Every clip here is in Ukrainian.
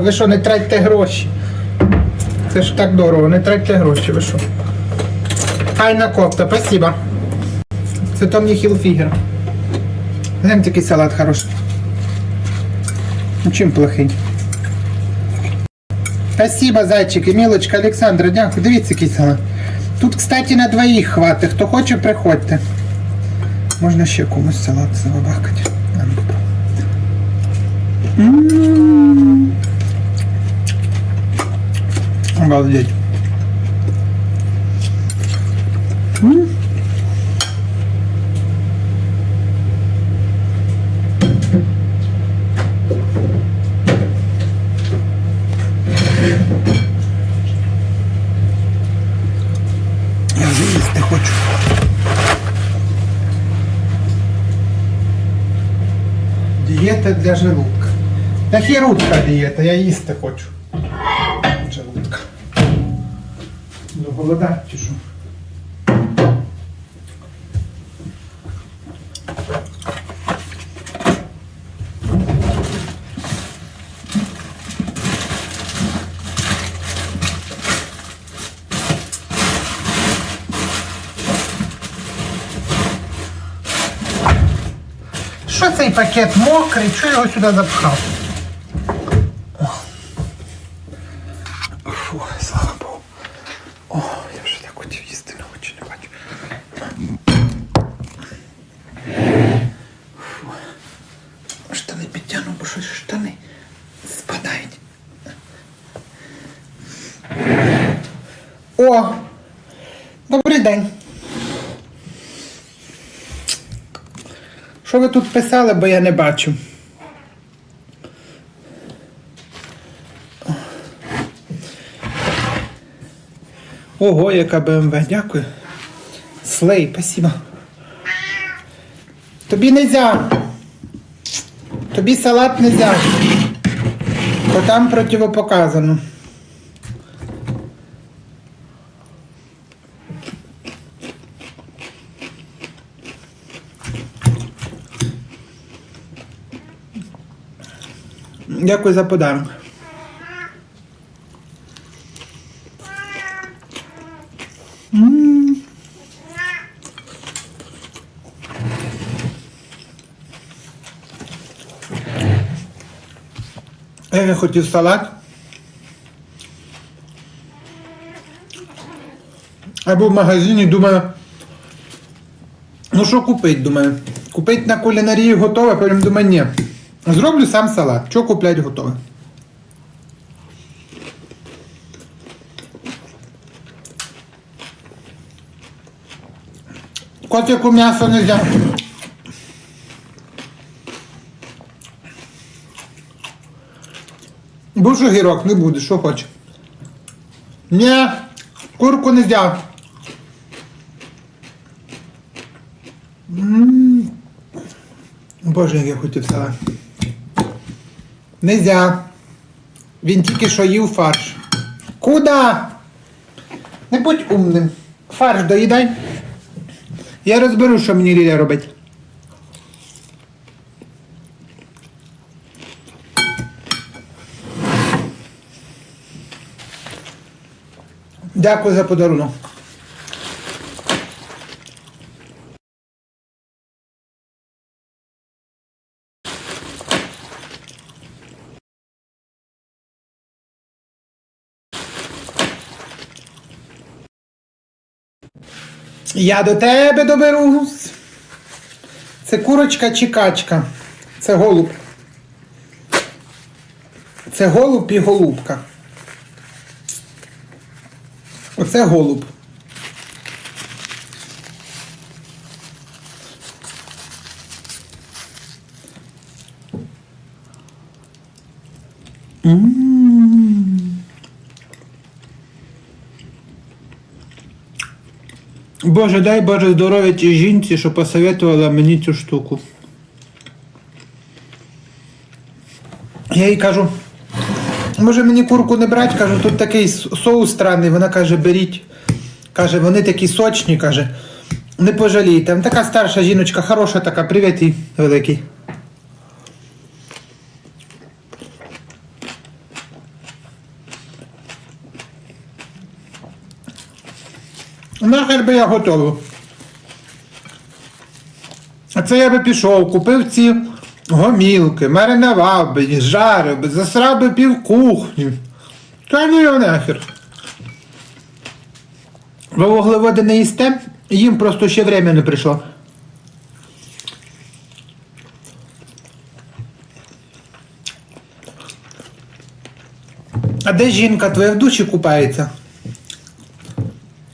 ви що, не тратьте гроші. Це ж так дорого, не тратьте гроші, ви що. Файна кофта, спасибо. Це Tommy Hilfiger. Глянь, такий салат хороший. Ну чим плохий? Спасибо, зайчики, мілочка, Олександра, дякую. Дивіться, який салат. Тут, кстати, на двоїх хватить. Хто хоче, приходьте. Можна ще комусь салат забабахати. А ну, попробуй. М. Обалдеть. М. Я вже їсти хочу. Дієта для желудка. Та хірургка дієта, я їсти хочу. Желудка. Ну, голодать чи що? Що цей пакет мокрий? Я його сюди запхав? О! Добрий день. Що ви тут писали, бо я не бачу? Ого, яка БМВ, дякую. Слей, спасибо. Тобі нельзя. Тобі салат нельзя. Бо там противопоказано. Дякую за подарунок. Я хотів салат. Я був в магазині, думаю, ну що купити, думаю. Купити на кулінарії готове, потім думаю, ні. Зроблю сам салат. Що куплять готове? Котику м'ясо не взяв. Будеш огірок, не буде, що хоче. Ні, курку не взяв. Боже, як я хотів салат. Нельзя. Він тільки що їв фарш. Куда? Не будь умним. Фарш доїдай. Я розберу, що мені Ліля робить. Дякую за подарунок. Я до тебе доберусь. Це курочка чи качка. Це голуб. Це голуб і голубка. Оце голуб. М. Боже, дай Боже здоров'я тій жінці, що посоветувала мені цю штуку. Я їй кажу, може мені курку не брати, кажу, тут такий соус странний. Вона каже, беріть. Каже, вони такі сочні, каже. Не пожалійте. Така старша жіночка, хороша така, привіт їй великий. Нахер би я готовий. А це я би пішов, купив ці гомілки, маринував би, жарив би, засрав би пів кухні. Та ну його нахер. Ви вуглеводи не їсте, їм просто ще время не прийшло. А де жінка твоя в душі купається?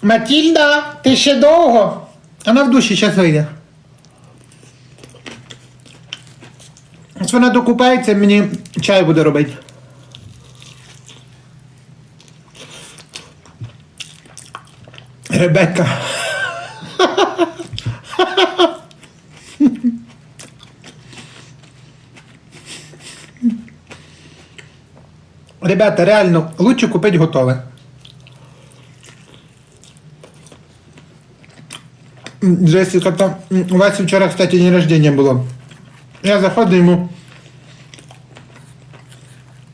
Матільда, ти ще довго? Вона в душі зараз вийде. Ось вона докупається, мені чай буде робити. Ребекка. Ребята, реально, лучше купить готове. Джессика, там у вас вчора, кстати, день рождения було. Я заходжу йому.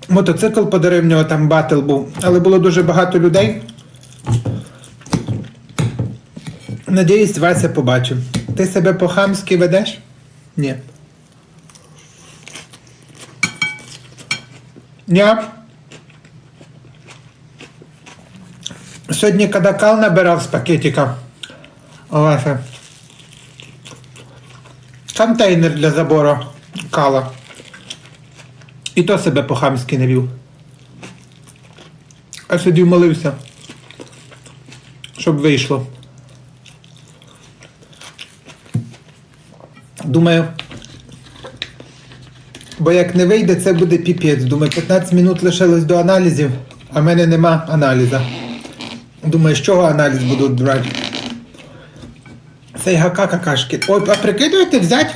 Мотоцикл подарив нього там батл був, але було дуже багато людей. Надіюсь, Вася побачив. Ти себе по-хамськи ведеш? Ні. Я сьогодні кадакал набирав з пакетика. Вася. Контейнер для забору кала. І то себе по-хамськи не вів. А сидів молився. Щоб вийшло. Думаю. Бо як не вийде, це буде піпець. Думаю, 15 минут лишилось до аналізів, а в мене нема аналіза. Думаю, з чого аналіз будуть брати? Сейгака какашки. Ой, а прикидуєте взяти?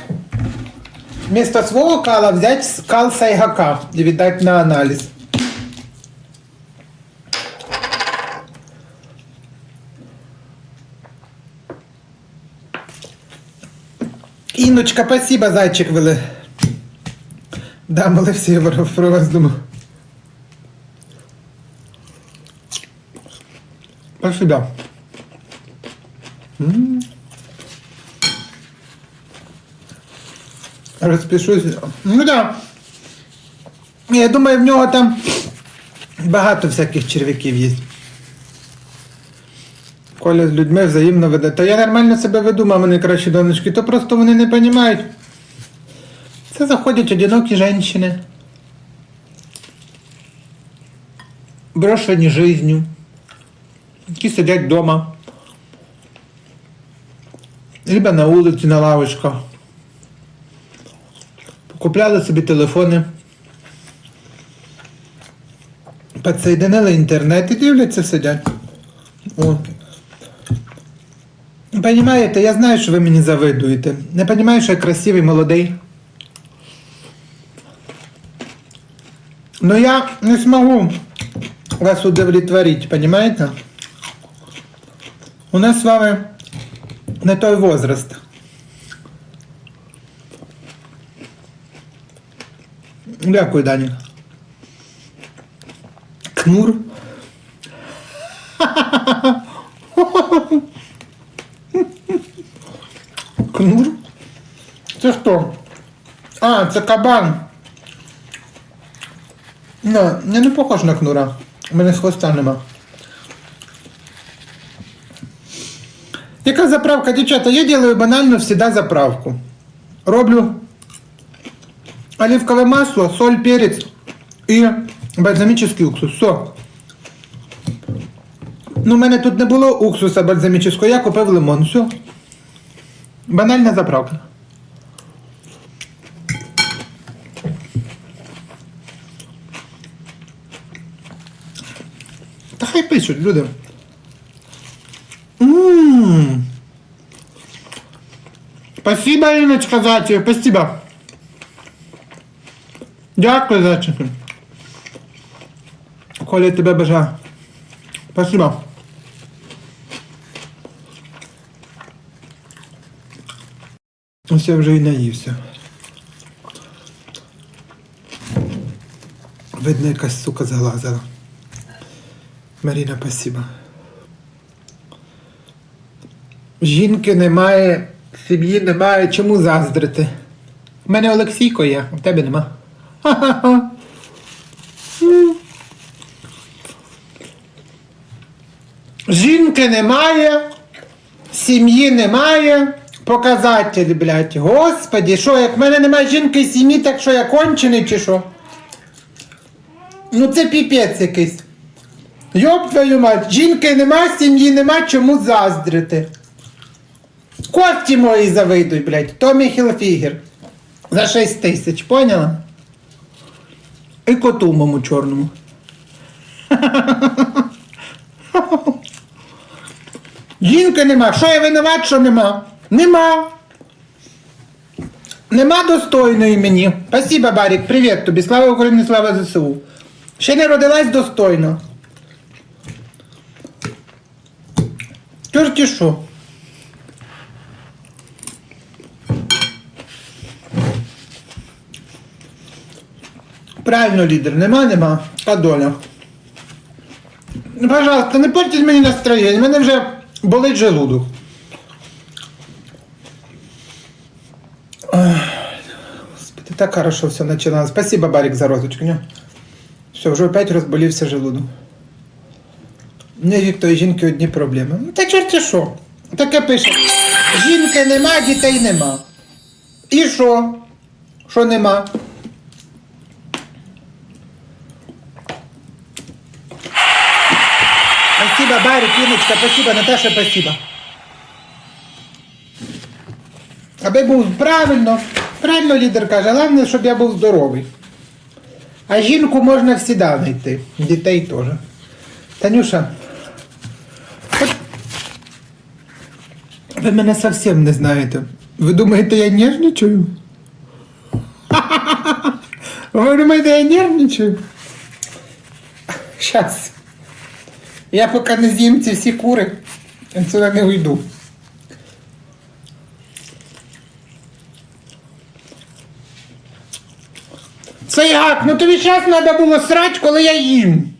Вместо свого кала взяти кал сайгака і віддати на аналіз. Іночка, спасибо, зайчик вели. Да, молився я про- вас думав. Спасибо. М. Розпишусь. Ну да. Я думаю, в нього там багато всяких черв'яків є. Коля з людьми взаємно веде. Та я нормально себе веду, мами найкращі донечки, то просто вони не розуміють. Це заходять одинокі жінки. Брошені жизнью. Які сидять вдома. Либо на вулиці, на лавочках. Купляли собі телефони. Підсоєдинили інтернет і дивляться, сидять. О. Понимаєте, я знаю, що ви мені завидуєте. Не розумію, що я красивий, молодий. Но я не смогу вас удовлетворить, понимаете? У нас с вами не той возраст. Дякую, Даня. Кнур. Кнур? Це хто? А, це кабан. Не, я не похож на кнура. У мене хвоста нема. Яка заправка, дівчата? Я делаю банально всегда заправку. Роблю оливковое масло, соль, перец і бальзамический уксус. Все. Ну, у мене тут не було уксуса бальзамического, я купив лимон. Все. Банальна заправка. Та хай пишуть, люди. Ммм. Спасибо, Іночка, зайчик, спасибо. Дякую, зайчики. Коля, тебе бажаю. Спасибо. Ось я вже і наївся. Видно, якась сука залазила. Марина, спасибо. Жінки немає, сім'ї немає, чому заздрити? У мене Олексійко є, в тебе нема. Ха-ха-ха. Жінки немає, сім'ї немає. Показатель, блядь. Господі, що, як в мене немає жінки і сім'ї, так що я кончений чи що? Ну це піпець якийсь. Йоп твою мать, жінки нема, сім'ї нема, чому заздрити. Кості мої завидуй, блядь. Томі Хілфігер. За 6 тисяч, поняла? І коту моєму чорному. Жінки нема. Що я винуват, що нема? Нема. Нема достойної мені. Спасибо, Барік, привіт тобі. Слава Україні, слава ЗСУ. Ще не родилась достойно. Чорті що? Правильно, лідер, нема, нема. А доля. Ну, пожалуйста, не портіть мені настроєння, в мене вже болить желудок. Господи, так хорошо все начиналось. Спасибо, Барик, за розочку. Все, вже опять розболівся желудок. Не від тої жінки одні проблеми. Ну та чорті що? Таке пише. Жінки нема, дітей нема. І що? Що нема? Спасибо, Барик, Іночка, спасибо, Наташа, спасибо. Аби був правильно, правильно лідер каже, головне, щоб я був здоровий. А жінку можна всі знайти. Дітей теж. Танюша. Ви мене зовсім не знаєте. Ви думаєте, я нервничаю? Ви думаєте, я нервничаю? Щас. Я поки не з'їм ці всі кури, сюди не уйду. Це як? Ну тобі зараз треба було срать, коли я їм.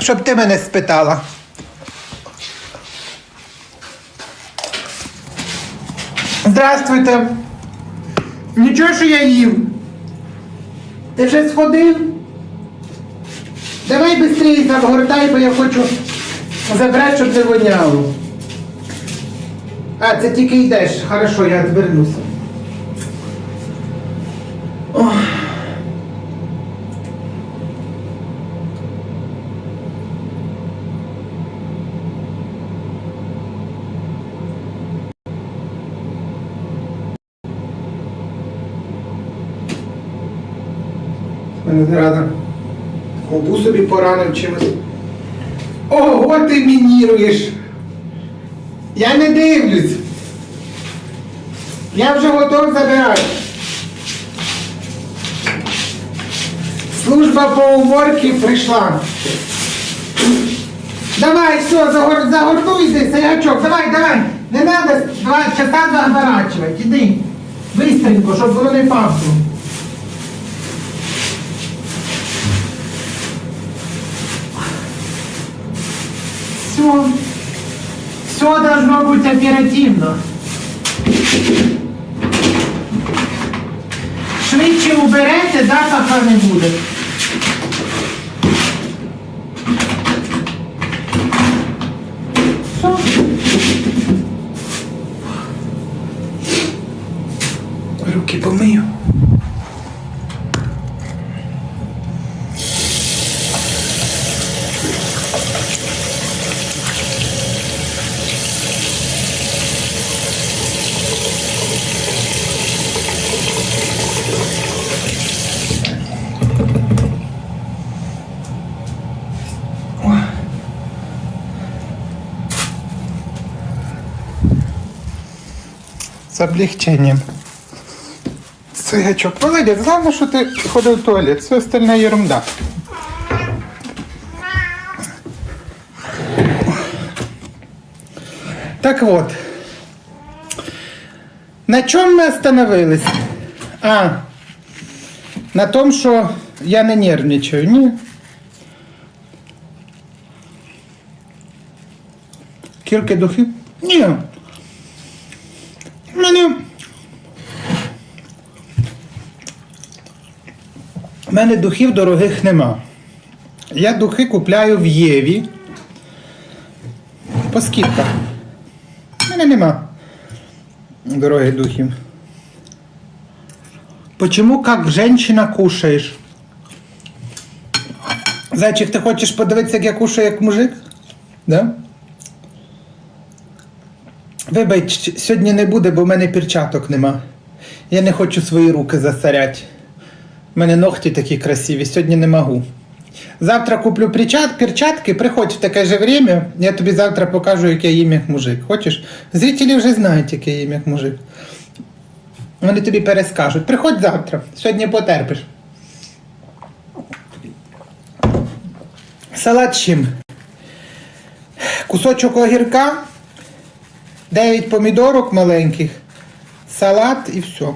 Щоб ти мене спитала. Здравствуйте. Нічого, що я їм. Ти вже сходив? Давай швидше загортай, бо я хочу забрати, щоб не воняло. А, це тільки йдеш. Хорошо, я звернуся. Ох. Мене зрада. Губу собі поранив чимось. Ого, ти мініруєш. Я не дивлюсь. Я вже готов забирати. Служба по уборці прийшла. Давай, все, загор... загорнуй здесь, саячок, давай, давай. Не надо, давай, часа заворачивать, іди. Быстренько, щоб воно не пахло. Все. Все должно быть оперативно. Швидше уберете, запаха не буде. Все. Руки помию. З облегчением. Цигачок. Молодець, главное, що ти ходив в туалет, все остальне ерунда. Так вот. На чем мы остановились? А, на тому, що я не нервничаю. Ні. Кілька духів? Ні. Мене. У мене духів дорогих нема. Я духи купляю в Єві. По скидках. У мене нема дорогих духів. Почему как женщина кушаєш? Зайчик, ти хочеш подивитися, як я кушаю як мужик? Да? Вибач, сьогодні не буде, бо в мене перчаток нема. Я не хочу свої руки засоряти. У мене ногті такі красиві, сьогодні не можу. Завтра куплю перчат- перчатки, приходь в таке же время, я тобі завтра покажу, як я їм як мужик. Хочеш? Зрителі вже знають, як я їм як мужик. Вони тобі перескажуть. Приходь завтра, сьогодні потерпиш. Салат чим? Кусочок огірка, 9 помідорок маленьких, салат і все.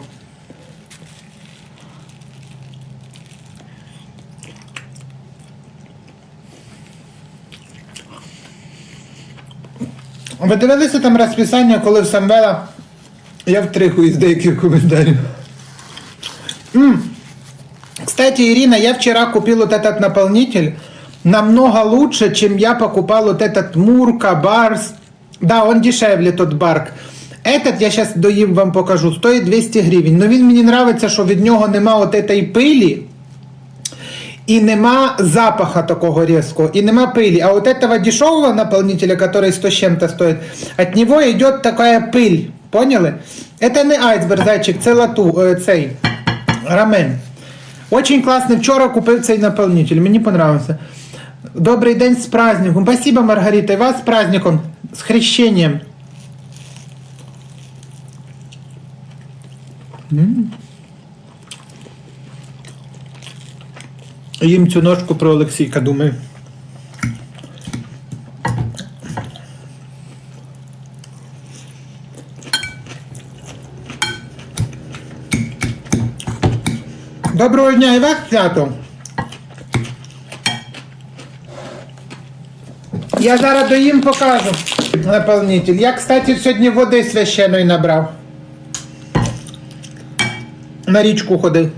Ви дивилися там розписання, коли в Самвела я втрихую з деяких коментарів. М. Кстати, Ирина, я вчера купил вот этот наполнитель намного лучше, чем я покупал вот этот Мурка, Барс. Да, он дешевле, тот Барк. Этот, я сейчас доїм вам покажу, стоїть 200 гривень. Но він мені нравиться, що від нього нема от этой пилі. И нема запаха такого резкого, и нема пыли. А вот этого дешевого наполнителя, который 100 с чем-то стоит, от него идет такая пыль. Поняли? Это не айсберг, зайчик, це лату, е, цей рамен. Очень классный. Вчора купив цей наполнитель, мені понравився. Добрий день з праздником. Спасибо, Маргарита. І вас з праздником, з хрещением. Їм цю ножку про Олексійка думаю. Доброго дня і вас свято. Я зараз доїм покажу наповнитель. Я, кстати, сьогодні води священої набрав. На річку ходив.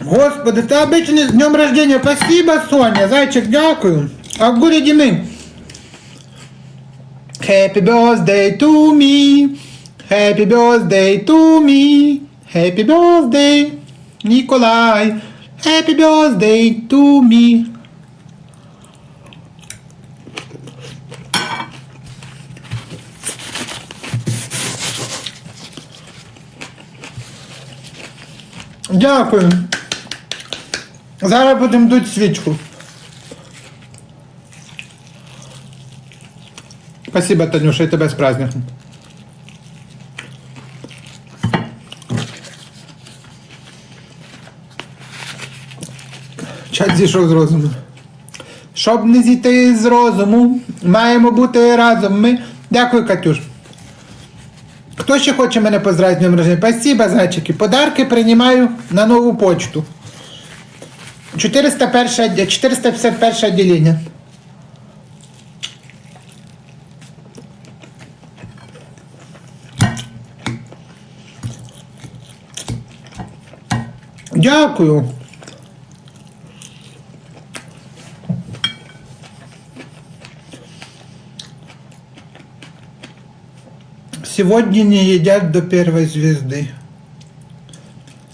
Господи, ты обычно с днем рождения. Спасибо, Соня. Зайчик, дякую. А в городе мы. Happy birthday to me. Happy birthday to me. Happy birthday, Николай. Happy birthday to me. Дякую. Зараз будемо дуть свічку. Спасибо, Танюша, і тебе з праздником. Чат зійшов з розуму. Щоб не зійти з розуму, маємо бути разом. Ми. Дякую, Катюш. Хто ще хоче мене поздравити з днем рождения? Спасибо, зайчики. Подарки приймаю на нову почту. 401, 451 отделение. Дякую. Сегодня не едят до первой звезды.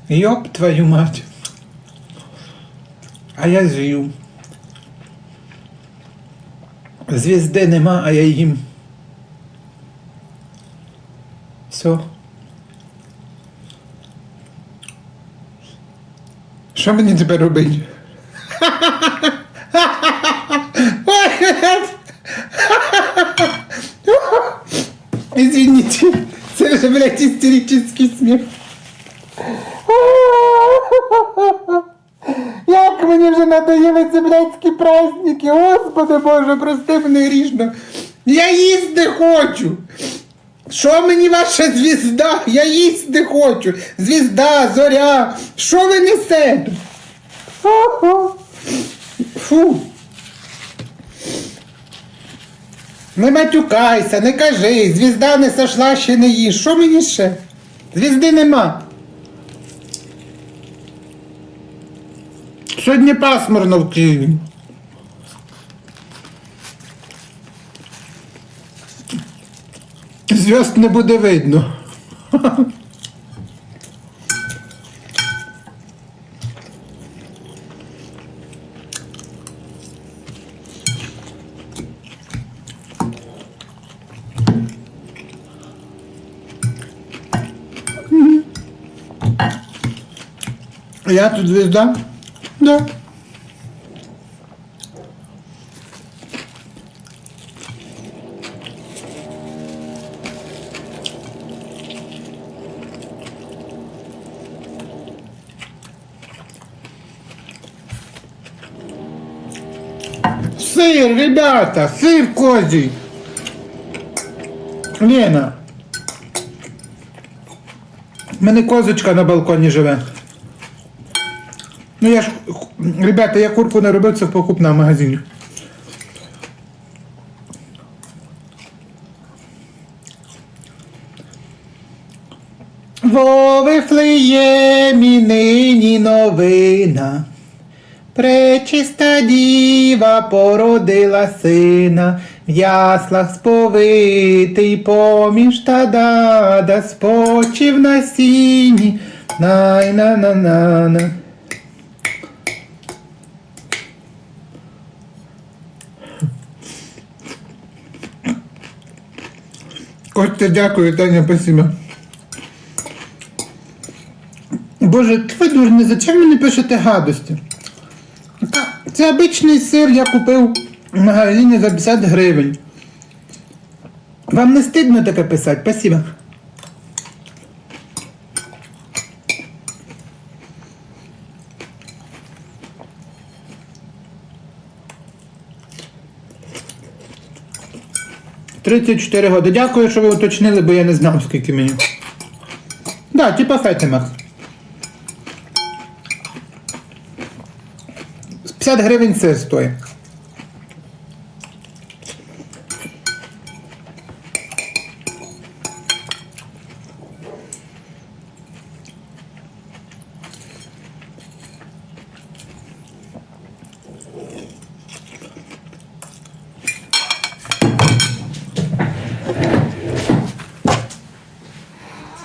Ёб твою мать. А я з'їв. Звізди нема, а я їм. Все. Що мені тепер робити? Извините, це вже, блядь, істеричний сміх. Як мені вже надоїли ці блядські праздники, Господи Боже, прости мене грішно. Я їсти хочу. Що мені ваша звізда? Я їсти хочу. Звізда, зоря. Що ви несете? Фу. Фу. Не матюкайся, не кажи, звізда не сошла, ще не їж. Що мені ще? Звізди нема. Сьогодні пасмурно в Києві. Зв'язк не буде видно. Я тут звезда? Да. Сыр, ребята, сыр козий. Лена. У мене козочка на балконі живе. Ну я ж, ребята, я курку не робив, це в магазині. Во Вифлеємі нині новина. Пречиста діва породила сина, в яслах сповитий поміж та дада, спочив на сіні, най на на на на Костя, дякую, Таня, спасибо. Боже, ви дурні, зачем мені пишете гадості? Це обичний сир я купив в магазині за 50 гривень. Вам не стидно таке писати? Спасибо. Тридцять чотири роки. Дякую, що ви уточнили, бо я не знав, скільки мені. Да, типа Фетимах. 50 гривень сир стоїть.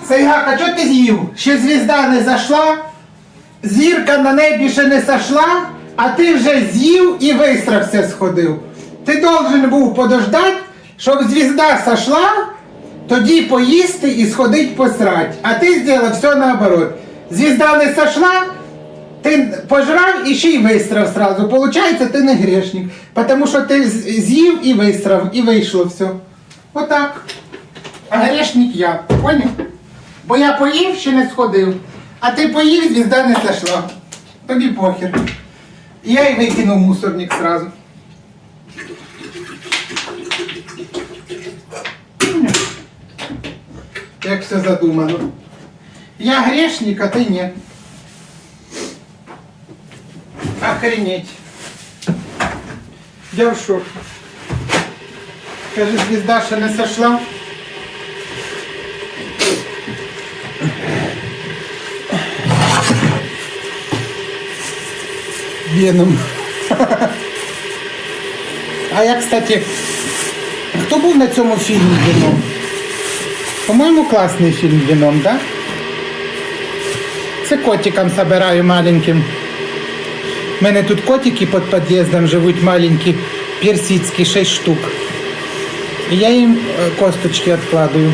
Сайгака, чого ти з'їв? Ще звізда не зайшла, зірка на небі ще не сошла, а ти вже з'їв і висрався сходив. Ти должен був подождати, щоб звізда сошла, тоді поїсти і сходить посрать. А ти зробив все наоборот. Звізда не сошла, ти пожрав і ще й висрав сразу. Получається, ти не грешник. Тому що ти з'їв і висрав, і вийшло все. Отак. А грешник я. Поняв? Бо я поїв, ще не сходив. А ти поїв, звізда не зайшла. Тобі похер. Я й викинув мусорник сразу. Як все задумано. Я грешник, а ти ні. Охренеть. Я в шокі. Каже, звізда ще не сошла. Веном. А я, кстати, хто був на цьому фільмі Веном? По-моєму, класний фільм Веном, да? Це котикам собираю маленьким. У мене тут котики під під'їздом живуть маленькі, персидські, 6 штук. І я їм е, косточки відкладую.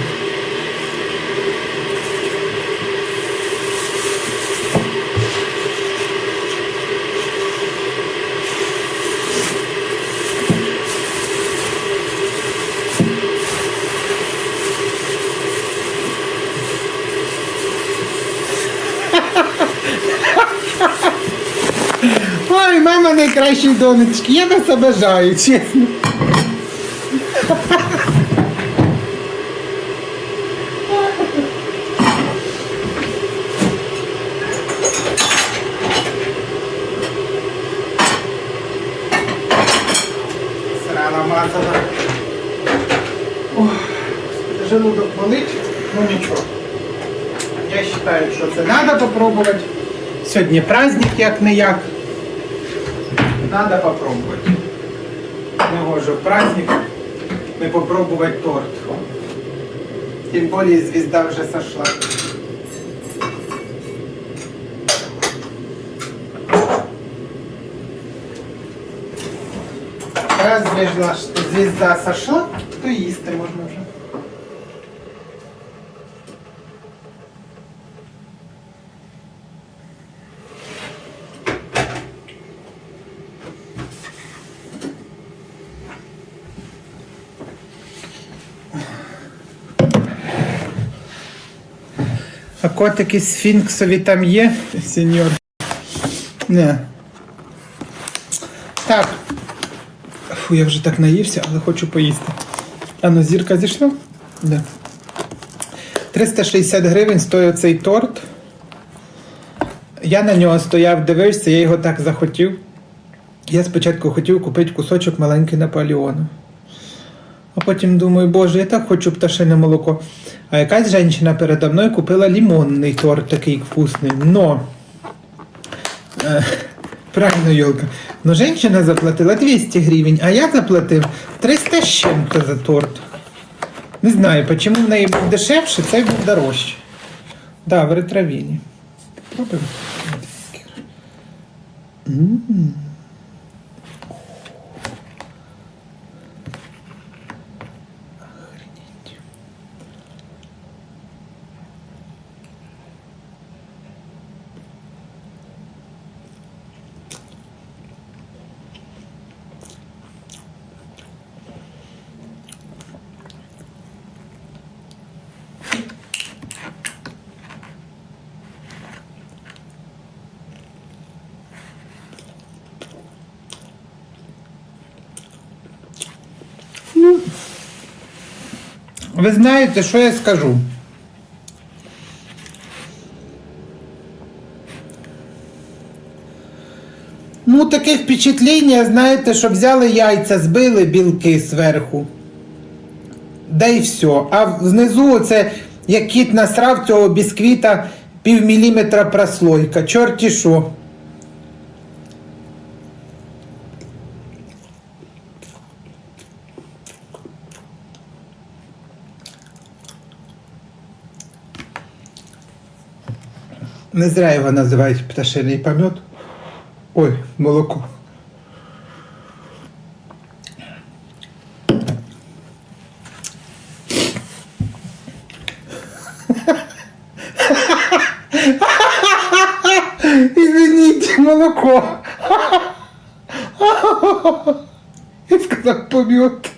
найкращі донечки, я вас обожаю, чесно. Ох, желудок болить, ну нічого. Я вважаю, що це треба спробувати. Сьогодні праздник як не як. Надо попробувати. Не можу в праздник не попробувати торт. Тим більше звізда вже сошла. Раз звізда, звізда сошла, то їсти можна вже. А котики сфінксові там є, сеньор? Не. Так. Фу, я вже так наївся, але хочу поїсти. А ну, зірка зійшла? Да. 360 гривень стоїть цей торт. Я на нього стояв, дивився, я його так захотів. Я спочатку хотів купити кусочок маленький Наполеону. А потім думаю, боже, я так хочу пташине молоко. А якась жінка передо мною купила лимонний торт такий вкусний. Но. Е, правильно, Йолка. Но жінка заплатила 200 гривень, а я заплатив 300 з чим-то за торт. Не знаю, чому в неї був дешевше, цей був дорожче. Да, в ретровіні. Попробуємо. Ви знаєте, що я скажу? Ну, таке впечатлення, знаєте, що взяли яйця, збили білки зверху. Да і все. А знизу оце, як кіт насрав цього бісквіта пів міліметра прослойка. Чорті що. Не зря його називають пташиний помет. Ой, молоко. Извините, молоко. Я сказав помет.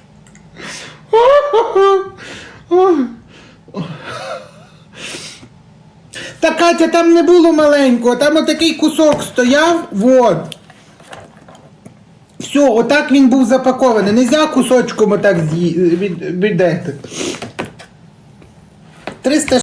Катя, там не було маленького, там отакий кусок стояв, вот. Все, отак він був запакований. Нельзя кусочком отак з'ї... від... від... від... 300